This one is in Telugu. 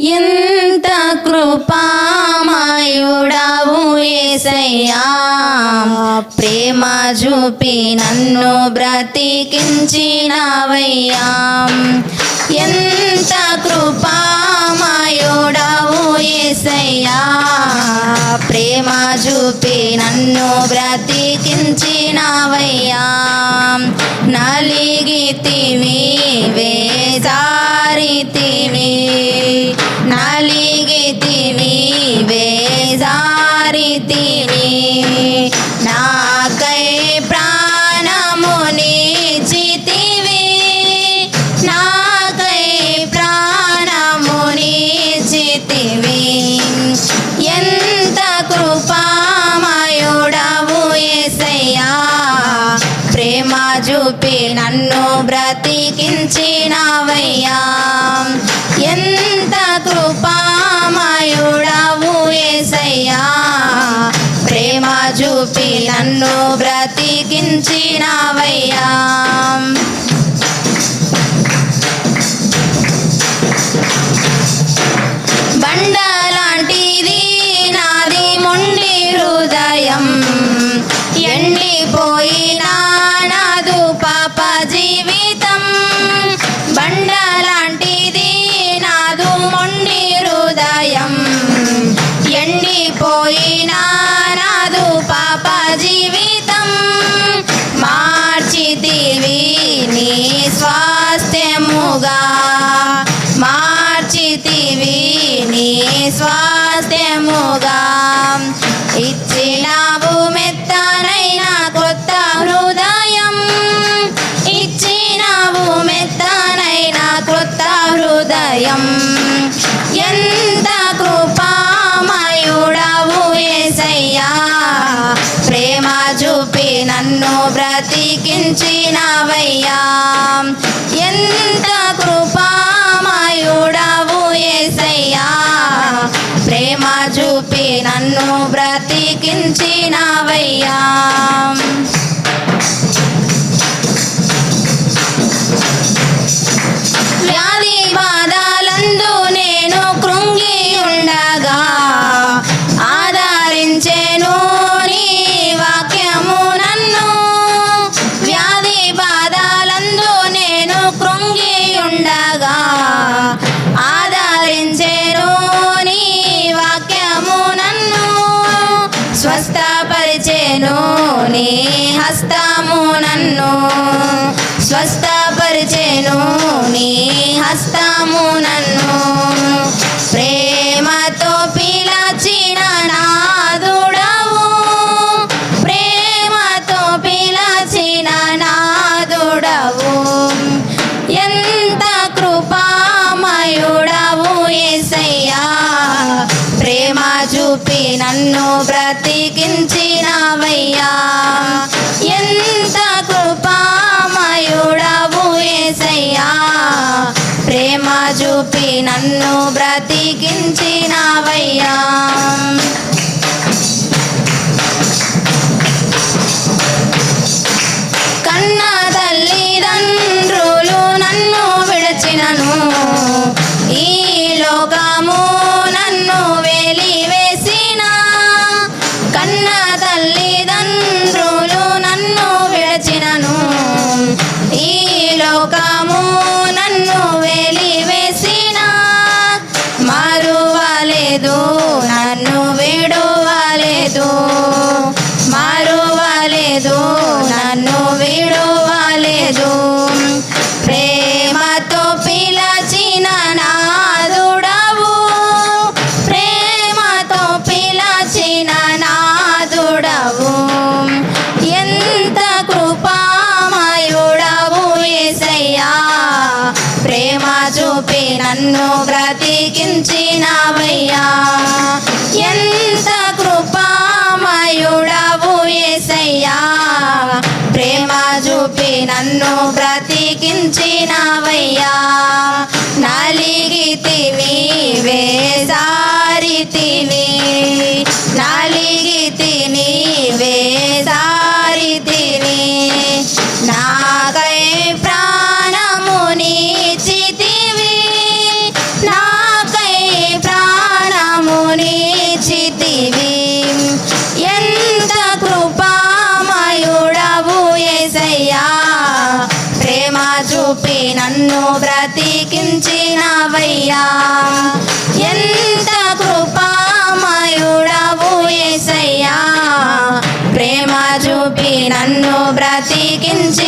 ఎంత కృపామయుడవు ఏసయ్యా? ప్రేమ చూపి నన్ను బ్రతికించినవయ్యా. ఎంత కృపామయుడవు ఏసయ్యా? ప్రేమ చూపి నన్ను బ్రతికించినవయ్యా. నలిగితివి వేదారితివి నలిగితివి వేజారితివి నాకై ప్రాణముని చితివి. నాకై ప్రాణముని చితివి. ఎంత కృపామయుడవు ఏసయ్యా. ప్రేమ చూపి నన్ను బ్రతికించినవయ్యా. బ్రతికించినవయ్యా బండలాంటిది నాది మొండి హృదయం ఎండిపోయినా నాదు పాప జీవితం బండలాంటిది నాదు మొండి హృదయం ఎండిపోయినా బ్రతికించినవయ్యా ఎంత కృపామయుడవు ఏసయ్యా. ప్రేమ చూపి నన్ను బ్రతికించినవయ్యా. స్వస్థపరిచెను నీ హస్తము నన్ను ప్రేమతో పిలచిన నాదుడవు. ప్రేమతో పిలచిన నాదుడవు. ఎంత కృపామయుడవు ఏసయ్యా. ప్రేమ చూపి నన్ను బ్రతికించినవయ్యా. నన్ను బ్రతికించినవయ్యా. విడవలేదు నన్ను విడవలేదు. ప్రేమతో పిలచిన నాదుడవు. ప్రేమతో పిలచిన నాదుడవు. ఎంత కృపామయుడవు ఏసయ్యా. ప్రేమ చూపి నన్ను నన్ను బ్రతికించినవయ్యా. నలిగితివి వేసారితివి. నన్ను బ్రతికించినవయ్యా. ఎంత కృపామయుడవు ఏసయ్యా. ప్రేమ చూపి నన్ను బ్రతికించి